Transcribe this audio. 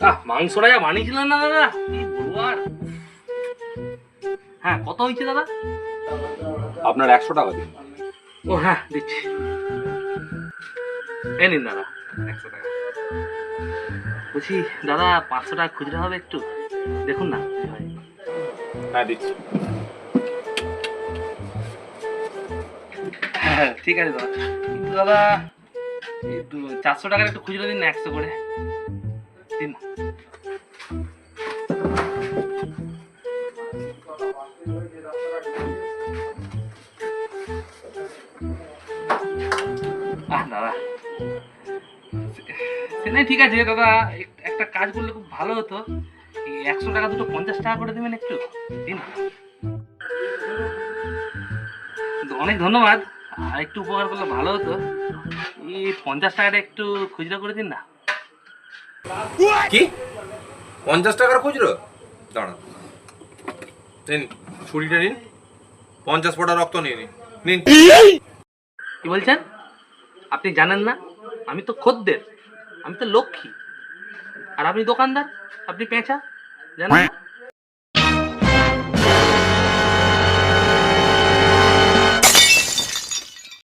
আহ মাংসটা যা বানিয়েছিলেন না দাদা? কি বলব আর হ্যাঁ কত হয়েছে দাদা? আপনার একশো টাকা দিন। ও হ্যাঁ দিচ্ছি। এ নিন দাদা একশো টাকা। বলছি দাদা পাঁচশো টাকা খুচরা হবে একটু? দেখুন না হ্যাঁ। দিচ্ছি। হ্যাঁ ঠিক আছে দাদা। কিন্তু দাদা চারশো টাকার একটু খুচরো দিন না, একশো করে। দিন দাদা। সে ঠিক আছে দাদা, এক- একটা কাজ করলে খুব ভালো হতো। একশো টাকা দুটো পঞ্চাশ টাকা করে দেবেন একটু। দিন। অনেক ধন্যবাদ। আর একটু উপকার করলে ভালো হতো। এই পঞ্চাশ টাকাটা একটু খুচরো করে দিন না। কি? পঞ্চাশ টাকার খুচরো? দাঁড়ান নিন ছুরিটা নিন। পঞ্চাশ ফোঁটা রক্ত নিয়ে নিন। নিন। কি বলছেন? আপনি জানেন না? আমি তো খদ্দের। আমি তো লক্ষ্মী। আর আপনি দোকানদার? আপনি পেঁচা? জানেন না?